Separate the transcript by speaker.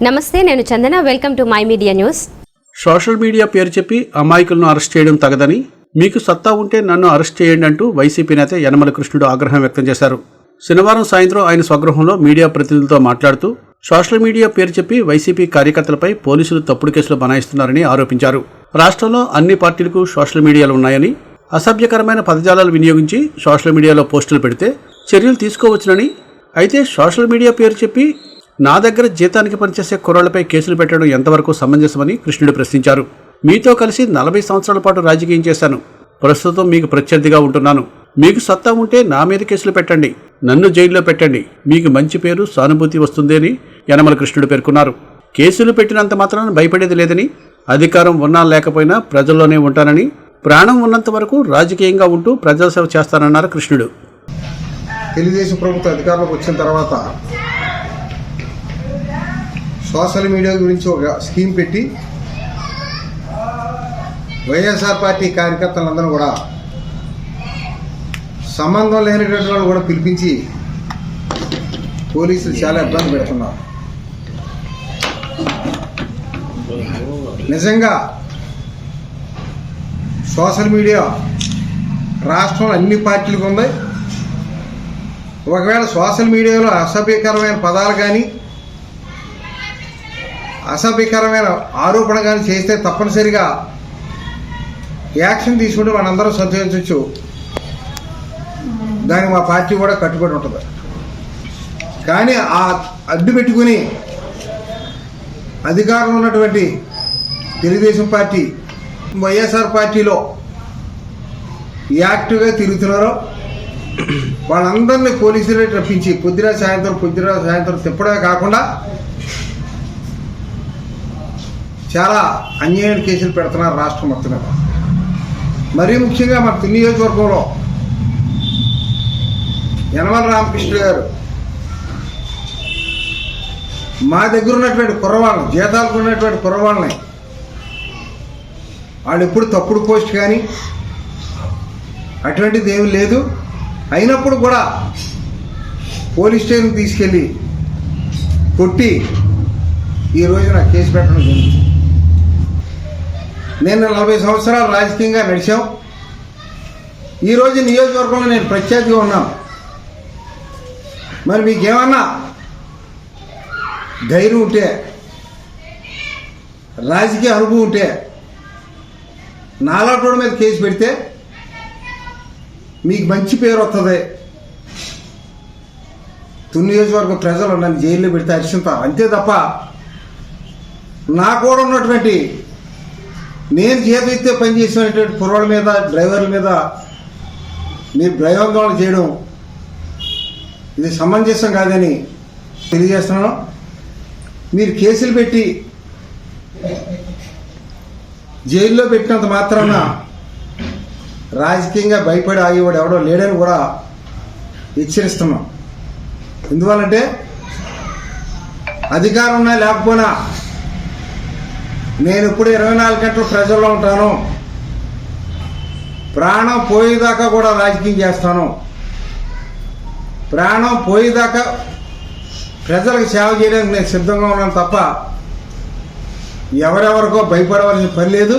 Speaker 1: నమస్తే నేను Chandana. Welcome to my media news
Speaker 2: social media పేరు చెప్పి అమాయకులను అరెస్ట్ చేయడం తగదని మీకు సత్తా ఉంటే నన్ను అరెస్ట్ చేయండి అంటూ వైసీపీ నేత యనమల కృష్ణుడు ఆగ్రహం వ్యక్తం చేశారు. శనివారం సాయంత్రం ఆయన స్వగృహంలో మీడియా ప్రతినిధులతో మాట్లాడుతూ సోషల్ మీడియా పేరు చెప్పి వైసీపీ కార్యకర్తలపై పోలీసులు తప్పుడు కేసులు బనాయిస్తున్నారని ఆరోపించారు. రాష్ట్రంలో అన్ని పార్టీలకు సోషల్ మీడియాలు ఉన్నాయని అసభ్యకరమైన పదజాలాలు వినియోగించి సోషల్ మీడియాలో పోస్టులు పెడితే చర్యలు తీసుకోవచ్చునని అయితే సోషల్ మీడియా పేరు చెప్పి నా దగ్గర జీతానికి పనిచేసే కుర్రాళ్ళపై కేసులు పెట్టడం ఎంతవరకు సమంజసమని కృష్ణుడు ప్రశ్నించారు. మీతో కలిసి నలభై సంవత్సరాల పాటు రాజకీయం చేశాను. ప్రస్తుతం మీకు ప్రత్యర్థిగా ఉంటున్నాను. మీకు సత్తా ఉంటే నా మీద కేసులు పెట్టండి. నన్ను జైల్లో పెట్టండి. మీకు మంచి పేరు సానుభూతి వస్తుంది అని యనమల కృష్ణుడు పేర్కొన్నారు. కేసులు పెట్టినంత మాత్రాన భయపడేది లేదని అధికారం ఉన్నా లేకపోయినా ప్రజల్లోనే ఉంటానని ప్రాణం ఉన్నంత వరకు రాజకీయంగా ఉంటూ ప్రజాసేవ చేస్తానన్నారు కృష్ణుడు.
Speaker 3: తెలుగుదేశం ప్రభుత్వం అధికారంలోకి వచ్చిన తర్వాత సోషల్ మీడియా గురించి ఒక స్కీమ్ పెట్టి వైఎస్ఆర్ పార్టీ కార్యకర్తలందరూ కూడా సంబంధం లేనటువంటి వాళ్ళు కూడా పిలిపించి పోలీసులు చాలా ఇబ్బంది పెడుతున్నారు. నిజంగా సోషల్ మీడియా రాష్ట్రంలో అన్ని పార్టీలకు ఉంది. ఒకవేళ సోషల్ మీడియాలో అసభ్యకరమైన పదాలు కానీ అసభ్యకరమైన ఆరోపణ కానీ చేస్తే తప్పనిసరిగా యాక్షన్ తీసుకుంటే మనందరం సంతోషించవచ్చు. దానికి మా పార్టీ కూడా కట్టుబడి ఉంటుంది. కానీ ఆ అడ్డు పెట్టుకుని అధికారంలో ఉన్నటువంటి తెలుగుదేశం పార్టీ వైఎస్ఆర్ పార్టీలో యాక్టివ్గా తిరుగుతున్నారో వాళ్ళందరినీ పోలీసులే రప్పించి పొద్దున సాయంత్రం పొద్దున సాయంత్రం తిప్పడమే కాకుండా చాలా అన్యాయం కేసులు పెడుతున్నారు రాష్ట్రం మొత్తం మీద. మరీ ముఖ్యంగా మన నియోజకవర్గంలో యనమల రామకృష్ణ గారు మా దగ్గర ఉన్నటువంటి కుర్రవాళ్ళని జీతాలకు ఉన్నటువంటి కుర్రవాళ్ళని వాళ్ళు ఎప్పుడు తప్పుడు పోస్ట్ కానీ అటువంటిది ఏమి లేదు. అయినప్పుడు కూడా పోలీస్ స్టేషన్ తీసుకెళ్ళి కొట్టి ఈ రోజున కేసు పెట్టడం జరిగింది. నేను నలభై సంవత్సరాలు రాజకీయంగా నడిచాం ఈరోజు నియోజకవర్గంలో నేను ప్రత్యర్థిగా ఉన్నాను. మరి మీకేమన్నా ధైర్యం ఉంటే రాజకీయ అనుభవం ఉంటే నాలాటోడి మీద కేసు పెడితే మీకు మంచి పేరు వస్తుంది తొమ్మిది నియోజకవర్గం ప్రజలు నన్ను జైల్లో పెడితే హర్షింతారు అంతే తప్ప నా కూడా ఉన్నటువంటి నేను చేతిస్తే పనిచేసినటువంటి కుర్రాళ్ళ మీద డ్రైవర్ల మీద మీరు భయాందోళన చేయడం ఇది సమంజసం కాదని తెలియజేస్తున్నాను. మీరు కేసులు పెట్టి జైల్లో పెట్టినంత మాత్రాన రాజకీయంగా భయపడి ఆగేవాడు ఎవడో లేడని కూడా హెచ్చరిస్తున్నాం. ఎందువల్లంటే అధికారం ఉన్నా లేకపోయినా నేను ఇప్పుడు ఇరవై నాలుగు గంటలు ప్రజల్లో ఉంటాను. ప్రాణం పోయేదాకా కూడా రాజకీయం చేస్తాను. ప్రాణం పోయేదాకా ప్రజలకు సేవ చేయడానికి నేను సిద్ధంగా ఉన్నాను తప్ప ఎవరెవరికో భయపడవలసిన పని లేదు.